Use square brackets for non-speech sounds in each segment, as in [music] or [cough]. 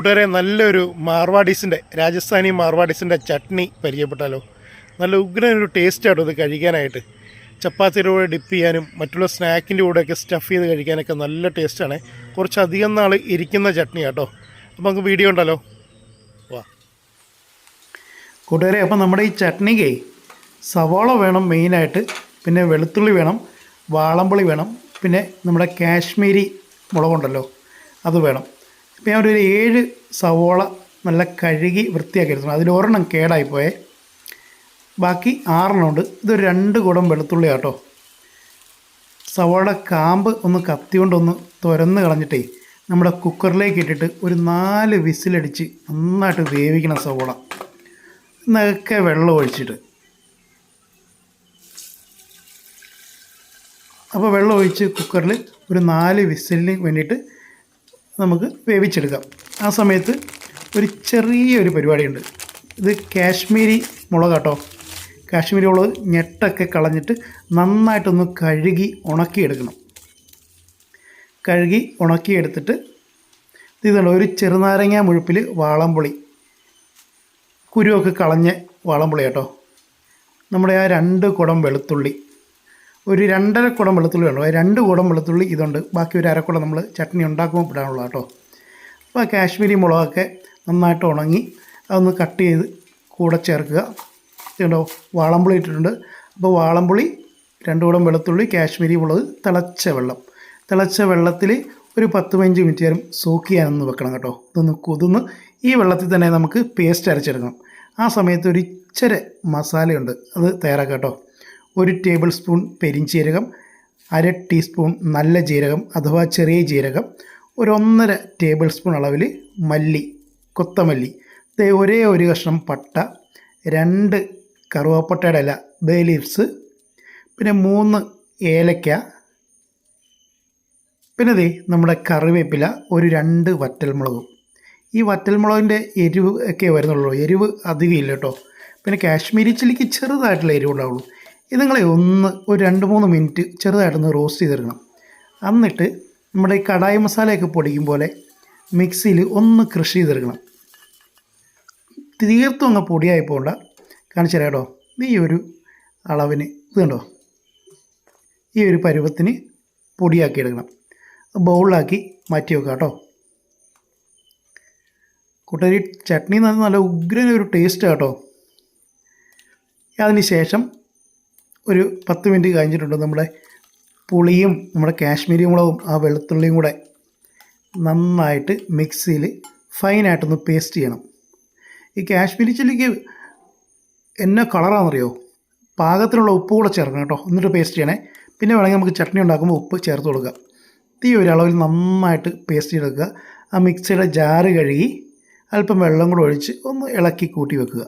കൂട്ടുകാരെ നല്ലൊരു മാർവാഡീസിന്റെ രാജസ്ഥാനി മാർവാഡീസിന്റെ ചട്നി പരിചയപ്പെട്ടാലോ? നല്ല ഉഗ്രൻ ഒരു ടേസ്റ്റ് ആട്ടോ ഇത് കഴിക്കാനായിട്ട്? ചപ്പാത്തിയുടെ കൂടെ ഡിപ്പ് ചെയ്യാനും മറ്റുള്ള സ്നാക്കിന്റെ കൂടെയൊക്കെ സ്റ്റഫ് ചെയ്ത് കഴിക്കാനൊക്കെ നല്ല ടേസ്റ്റാണ് കുറച്ചധികം നാൾ ഇരിക്കുന്ന ചട്നി കേട്ടോ അപ്പോൾ നമുക്ക് വീഡിയോ ഉണ്ടല്ലോ വാ. കൂട്ടുകാരെ അപ്പോൾ നമ്മുടെ ഈ ചട്നിക്ക് സവാള വേണം മെയിനായിട്ട് പിന്നെ വെളുത്തുള്ളി വേണം വാളംപുളി വേണം പിന്നെ നമ്മുടെ കാശ്മീരി മുളകുണ്ടല്ലോ അത് വേണം. ഇപ്പം ഞാൻ ഒരു ഏഴ് സവോള നല്ല കഴുകി വൃത്തിയാക്കി എടുത്തു അതിലൊരെണ്ണം കേടായിപ്പോയെ കേടായിപ്പോയേ. ബാക്കി ആറെണ്ണം ഉണ്ട്. ഇതൊരു രണ്ട് കുടം വെളുത്തുള്ളി കേട്ടോ സവോള കാമ്പ് ഒന്ന് കത്തി കൊണ്ടൊന്ന് തുരന്ന് കളഞ്ഞിട്ടേ നമ്മുടെ കുക്കറിലേക്ക് ഇട്ടിട്ട് ഒരു നാല് വിസിലടിച്ച് നന്നായിട്ട് വേവിക്കണം സവോള. എന്നൊക്കെ വെള്ളം ഒഴിച്ചിട്ട്. അപ്പോൾ വെള്ളം ഒഴിച്ച് കുക്കറിൽ ഒരു നാല് വിസിലിന് വേണ്ടിയിട്ട് നമുക്ക് വേവിച്ചെടുക്കാം. ആ സമയത്ത് ഒരു ചെറിയൊരു പരിപാടിയുണ്ട്. ഇത് കാശ്മീരി മുളക് കേട്ടോ കാശ്മീരി മുളക് ഞെട്ടൊക്കെ കളഞ്ഞിട്ട് നന്നായിട്ടൊന്ന് കഴുകി ഉണക്കിയെടുക്കണം. കഴുകി ഉണക്കിയെടുത്തിട്ട് ഇതുണ്ട് ഒരു ചെറുനാരങ്ങ മുഴുപ്പിൽ വാളംപുളി. കുരുവൊക്കെ കളഞ്ഞ് വാളംപുളി കേട്ടോ. നമ്മുടെ ആ രണ്ട് കുടം വെളുത്തുള്ളി. ഒരു രണ്ടര കുടം വെളുത്തുള്ളി ഉള്ളൂ രണ്ട് കുടം വെളുത്തുള്ളി ഇതുണ്ട്. ബാക്കി ഒരു അരക്കുടം നമ്മൾ ചട്നി ഉണ്ടാക്കുമ്പോൾ ഇടാനുള്ള കേട്ടോ. അപ്പോൾ കാശ്മീരി മുളകൊക്കെ നന്നായിട്ട് ഉണങ്ങി അതൊന്ന് കട്ട് ചെയ്ത് കൂടെ ചേർക്കുക. ഇതുണ്ടോ? വാളംപുളി ഇട്ടിട്ടുണ്ട്. അപ്പോൾ വാളംപുളി രണ്ട് കുടം വെളുത്തുള്ളി കാശ്മീരി മുളക് തിളച്ച വെള്ളം. തിളച്ച വെള്ളത്തിൽ ഒരു പത്ത് പതിനഞ്ച് മിനിറ്റ് നേരം സോക്ക് ചെയ്യാനൊന്ന് വെക്കണം കേട്ടോ. ഇതൊന്ന് കൊതുന്ന് ഈ വെള്ളത്തിൽ തന്നെ നമുക്ക് പേസ്റ്റ് അരച്ചെടുക്കണം. ആ സമയത്ത് ഒരു ഇച്ചിരി മസാലയുണ്ട്. അത് തയ്യാറാക്കാം കേട്ടോ. ഒരു ടേബിൾ സ്പൂൺ പെരിഞ്ചീരകം അര ടീസ്പൂൺ നല്ല ജീരകം അഥവാ ചെറിയ ജീരകം ഒരു ഒന്നര ടേബിൾ സ്പൂൺ അളവിൽ മല്ലി കൊത്തമല്ലി. ഒരേ ഒരു കഷ്ണം പട്ട രണ്ട് കറുവാപ്പട്ടയുടെ ഇല ബേ ലീവ്സ് പിന്നെ മൂന്ന് ഏലക്ക പിന്നെ ദേ നമ്മുടെ കറിവേപ്പില ഒരു രണ്ട് വറ്റൽമുളകും. ഈ വറ്റൽമുളകിന്റെ എരിവ് ഒക്കെ വരുന്നുള്ളൂ. എരിവ് അധികം ഇല്ല കേട്ടോ. പിന്നെ കാശ്മീരി ചില്ലിക്ക് ചെറുതായിട്ടുള്ള എരിവ് ഉണ്ടാവുള്ളൂ ഇതുങ്ങളെ ഒന്ന് ഒരു രണ്ട് മൂന്ന് മിനിറ്റ് ചെറുതായിട്ടൊന്ന് റോസ്റ്റ് ചെയ്തെടുക്കണം. എന്നിട്ട് നമ്മുടെ ഈ കടായി മസാലയൊക്കെ പൊടിക്കും പോലെ മിക്സിയിൽ ഒന്ന് ക്രഷ് ചെയ്തെടുക്കണം. തീർത്തും അങ്ങ് പൊടിയായി പോകണ്ട കാണിച്ചു തരാം കേട്ടോ. ഈ ഒരു അളവിന് ഇത് കണ്ടോ? ഈ ഒരു പരുവത്തിന് പൊടിയാക്കി എടുക്കണം ബൗളിലാക്കി മാറ്റി വെക്കാം കേട്ടോ. കൂട്ടുകാരി ചട്നി നല്ല ഉഗ്രൻ ഒരു ടേസ്റ്റ് കേട്ടോ. അതിന് ശേഷം ഒരു പത്ത് മിനിറ്റ് കഴിഞ്ഞിട്ടുണ്ട് നമ്മുടെ പുളിയും നമ്മുടെ കാശ്മീരി മുളകും ആ വെളുത്തുള്ളിയും കൂടെ നന്നായിട്ട് മിക്സിയിൽ ഫൈനായിട്ടൊന്ന് പേസ്റ്റ് ചെയ്യണം. ഈ കാശ്മീരി ചില്ലിക്ക് എന്നാ കളറാണെന്നറിയോ പാകത്തിനുള്ള ഉപ്പ് കൂടെ ചേർക്കണം കേട്ടോ. എന്നിട്ട് പേസ്റ്റ് ചെയ്യണേ. പിന്നെ വേണമെങ്കിൽ നമുക്ക് ചട്നി ഉണ്ടാക്കുമ്പോൾ ഉപ്പ് ചേർത്ത് കൊടുക്കുക തീ ഒരളവിൽ നന്നായിട്ട് പേസ്റ്റ് ചെയ്തെടുക്കുക. ആ മിക്സിയുടെ ജാറ് കഴുകി അല്പം വെള്ളം കൂടെ ഒഴിച്ച് ഒന്ന് ഇളക്കി കൂട്ടി വെക്കുക.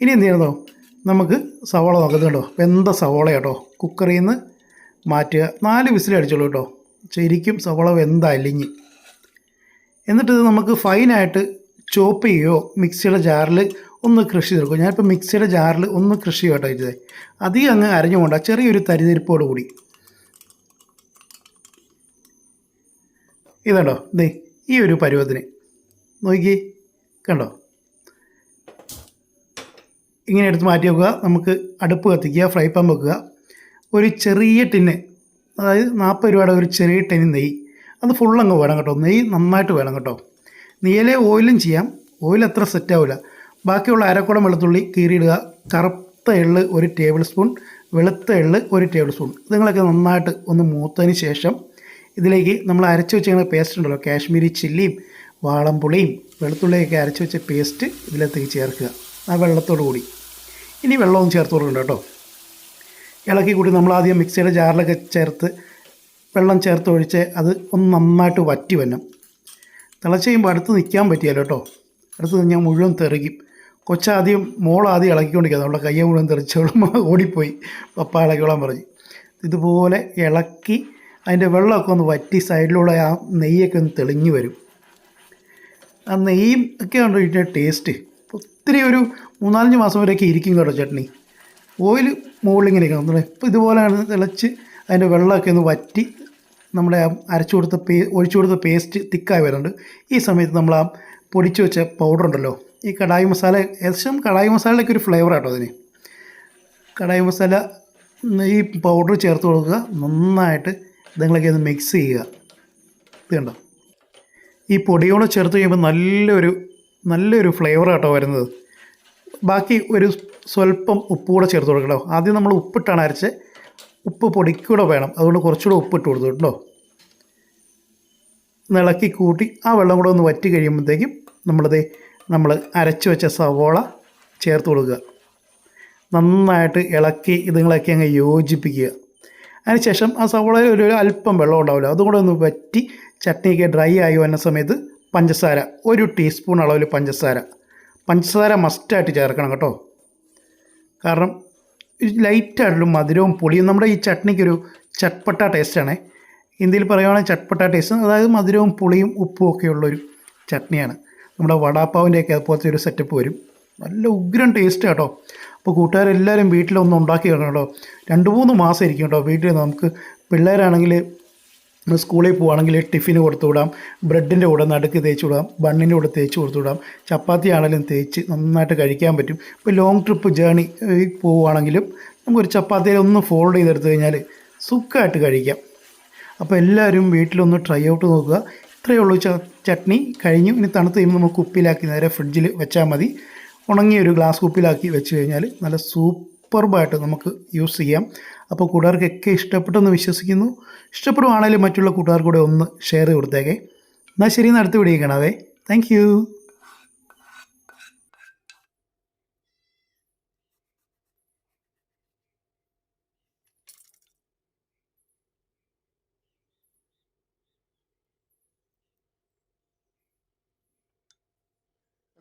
ഇനി എന്ത് ചെയ്യണതോ നമുക്ക് സവോള നോക്കുന്നത് കേട്ടോ. വെന്ത സവോള കേട്ടോ. കുക്കറിൽ നിന്ന് മാറ്റുക. നാല് വിസിൽ അടിച്ചോളൂ കേട്ടോ. ശരിക്കും സവോള വെന്ത അലിഞ്ഞ്. എന്നിട്ട് ഇത് നമുക്ക് ഫൈനായിട്ട് ചോപ്പ് ചെയ്യുകയോ മിക്സിയുടെ ജാറിൽ ഒന്ന് കൃഷി തീർക്കും ഞാനിപ്പോൾ മിക്സിയുടെ ജാറിൽ ഒന്ന് കൃഷി കേട്ടോ ചെയ്തത്. അധികം അങ്ങ് അരഞ്ഞുകൊണ്ട ചെറിയൊരു തരിതിരിപ്പോട് കൂടി. ഇതുണ്ടോ ദേ ഈ ഒരു പരുവത്തിന്. നോക്കി കണ്ടോ? ഇങ്ങനെ എടുത്ത് മാറ്റി വെക്കുക. നമുക്ക് അടുപ്പ് കത്തിക്കുക ഫ്രൈ പാൻ വെക്കുക. ഒരു ചെറിയ ടിന്ന് അതായത് നാൽപ്പത് രൂപയുടെ ഒരു ചെറിയ ടിന്ന് നെയ്യ്. അത് ഫുള്ളങ്ങ് വേണം കേട്ടോ. നെയ്യ് നന്നായിട്ട് വേണം കേട്ടോ. നെയ്യിലെ ഓയിലും ചെയ്യാം. ഓയിൽ അത്ര സെറ്റ് ആവില്ല ബാക്കിയുള്ള അരക്കുടം വെളുത്തുള്ളി കീറിയിടുക. കറുത്ത എള്ള് ഒരു ടേബിൾ സ്പൂൺ വെളുത്ത എള്ള് ഒരു ടേബിൾ സ്പൂൺ ഇതുങ്ങളൊക്കെ നന്നായിട്ട് ഒന്ന് മൂത്തതിന് ശേഷം ഇതിലേക്ക് നമ്മൾ അരച്ച് വെച്ചിരിക്കുന്ന പേസ്റ്റ് ഉണ്ടല്ലോ. കാശ്മീരി ചില്ലിയും വാളംപുളിയും വെളുത്തുള്ളിയൊക്കെ അരച്ച് വെച്ച പേസ്റ്റ് ഇതിലേക്ക് ചേർക്കുക. ആ വെള്ളത്തോടു കൂടി. ഇനി വെള്ളവും ചേർത്ത് കൊടുക്കണ്ട കേട്ടോ. ഇളക്കി കൂടി നമ്മൾ ആദ്യം മിക്സിയുടെ ജാറിലൊക്കെ ചേർത്ത് വെള്ളം ചേർത്ത് ഒഴിച്ച് അത് ഒന്ന് നന്നായിട്ട് വറ്റി വരണം. തിളച്ച് കഴിയുമ്പോൾ അടുത്ത് നിൽക്കാൻ പറ്റിയല്ലോ കേട്ടോ. അടുത്ത് ഞാൻ മുഴുവൻ തെറിക്കും. കൊച്ചാദ്യം മോളാദ്യം ഇളക്കിക്കൊണ്ടിരിക്കുക നമ്മുടെ കയ്യെ മുഴുവൻ തെറിച്ചോളും [laughs] ഓടിപ്പോയി. പപ്പ ഇളക്കിക്കോളാൻ പറഞ്ഞു. ഇതുപോലെ ഇളക്കി അതിന്റെ വെള്ളമൊക്കെ ഒന്ന് വറ്റി സൈഡിലൂടെ ആ നെയ്യൊക്കെ ഒന്ന് തെളിഞ്ഞു വരും. ആ നെയ്യും ഒക്കെ ഉണ്ട് ഇതിന്റെ ടേസ്റ്റ്? ഒത്തിരി ഒരു മൂന്നാലഞ്ച് മാസം വരെയൊക്കെ ഇരിക്കും കേട്ടോ ചട്നി. ഓയിൽ മുകളിലിങ്ങനെ ഇരിക്കണം ഇപ്പോൾ ഇതുപോലെയാണ് തിളച്ച് അതിന്റെ വെള്ളമൊക്കെ ഒന്ന് വറ്റി നമ്മുടെ അരച്ചു കൊടുത്ത പേ ഒഴിച്ചു കൊടുത്ത പേസ്റ്റ് തിക്കായി വരുന്നുണ്ട്. ഈ സമയത്ത് നമ്മൾ ആ പൊടിച്ചു വെച്ച പൗഡർ ഉണ്ടല്ലോ ഈ കടായി മസാല ഏകദേശം കടായി മസാലയുടെ ഒരു ഫ്ലേവർ ആട്ടോ അതിന്. കടായി മസാല ഈ പൗഡർ ചേർത്ത് കൊടുക്കുക. നന്നായിട്ട് ഇതുങ്ങളൊക്കെ ഒന്ന് മിക്സ് ചെയ്യുക. ഇത് കണ്ടോ? ഈ പൊടിയോടെ ചേർത്ത് കഴിയുമ്പോൾ നല്ലൊരു നല്ലൊരു ഫ്ലേവർ ആട്ടോ വരുന്നത്. ബാക്കി ഒരു സ്വല്പം ഉപ്പ് കൂടെ ചേർത്ത് കൊടുക്കട്ടോ. ആദ്യം നമ്മൾ ഉപ്പിട്ടാണ് അരച്ച്. ഉപ്പ് പൊടിക്കൂടെ വേണം. അതുകൊണ്ട് കുറച്ചുകൂടെ ഉപ്പിട്ട് കൊടുത്തു കേട്ടോ. നിളക്കി കൂട്ടി ആ വെള്ളം കൂടെ ഒന്ന് വറ്റി കഴിയുമ്പോഴത്തേക്കും നമ്മളത് നമ്മൾ അരച്ച് വെച്ച സവോള ചേർത്ത് കൊടുക്കുക. നന്നായിട്ട് ഇളക്കി ഇതുങ്ങളൊക്കെ അങ്ങ് യോജിപ്പിക്കുക. അതിനുശേഷം ആ സവോളയിൽ ഒരു അല്പം വെള്ളം ഉണ്ടാവില്ല. അതുകൂടെ ഒന്ന് വറ്റി ചട്നിയൊക്കെ ഡ്രൈ ആയി വരുന്ന സമയത്ത് പഞ്ചസാര ഒരു ടീസ്പൂൺ അളവിൽ പഞ്ചസാര. പഞ്ചസാര മസ്റ്റായിട്ട് ചേർക്കണം കേട്ടോ. കാരണം ലൈറ്റായിട്ടുള്ള മധുരവും പുളിയും നമ്മുടെ ഈ ചട്നിക്കൊരു ചട്പട്ട ടേസ്റ്റാണ് ഇന്ത്യയിൽ പറയുകയാണെങ്കിൽ ചട്പട്ട ടേസ്റ്റ് അതായത് മധുരവും പുളിയും ഉപ്പും ഒക്കെ ഉള്ളൊരു ചട്നിയാണ്. നമ്മുടെ വടാപ്പാവിന്റെയൊക്കെ അതുപോലത്തെ ഒരു സെറ്റപ്പ് വരും. നല്ല ഉഗ്രൻ ടേസ്റ്റ് കേട്ടോ അപ്പോൾ കൂട്ടുകാരെല്ലാവരും വീട്ടിലൊന്ന് ഉണ്ടാക്കി വെക്കണം കേട്ടോ. രണ്ട് മൂന്ന് മാസം ഇരിക്കും കേട്ടോ വീട്ടിൽ നമുക്ക് പിള്ളേരാണെങ്കിൽ സ്കൂളിൽ പോവുകയാണെങ്കിൽ ടിഫിന് കൊടുത്തു വിടാം ബ്രെഡിന്റെ കൂടെ നടുക്ക് തേച്ച് വിടാം ബണ്ണിന്റെ കൂടെ തേച്ച് കൊടുത്തു വിടാം ചപ്പാത്തി ആണെങ്കിലും തേച്ച് നന്നായിട്ട് കഴിക്കാൻ പറ്റും. ഇപ്പോൾ ലോങ് ട്രിപ്പ് ജേണി പോവുകയാണെങ്കിലും നമുക്കൊരു ചപ്പാത്തിയിൽ ഒന്ന് ഫോൾഡ് ചെയ്തെടുത്ത് കഴിഞ്ഞാൽ സുഖമായിട്ട് കഴിക്കാം. അപ്പോൾ എല്ലാവരും വീട്ടിലൊന്ന് ട്രൈ ഔട്ട് നോക്കുക. ഇത്രയേ ഉള്ളൂ ചട്നി. കഴിഞ്ഞു. ഇനി തണുത്ത് കഴിയുമ്പോൾ നമുക്ക് കുപ്പിയിലാക്കി നേരെ ഫ്രിഡ്ജിൽ വെച്ചാൽ മതി. ഉണങ്ങിയ ഒരു ഗ്ലാസ് കുപ്പിയിലാക്കി വെച്ച് കഴിഞ്ഞാൽ നല്ല സൂപ്പർബായിട്ട് നമുക്ക് യൂസ് ചെയ്യാം. അപ്പോൾ കൂട്ടുകാർക്കൊക്കെ ഇഷ്ടപ്പെട്ടെന്ന് വിശ്വസിക്കുന്നു. ഇഷ്ടപ്പെടുവാണെങ്കിലും മറ്റുള്ള കൂട്ടുകാർ കൂടെ ഒന്ന് ഷെയർ കൊടുത്തേക്കെ. എന്നാൽ ശരി എന്ന് അടുത്ത വീഡിയോ കാണാവേ. താങ്ക്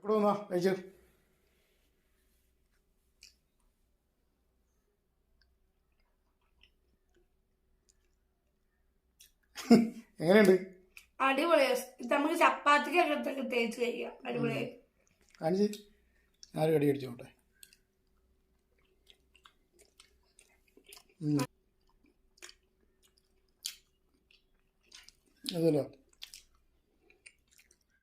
വന്നാ കഴിച്ചു എങ്ങനെയുണ്ട്? അടിപൊളിയാ നമുക്ക് ചപ്പാത്തിക്കൊക്കെ തേച്ച് കഴിക്കാം. അടിപൊളിയായി കാണിച്ച്. ആരും അടി അടിച്ചോട്ടെ അതല്ലോ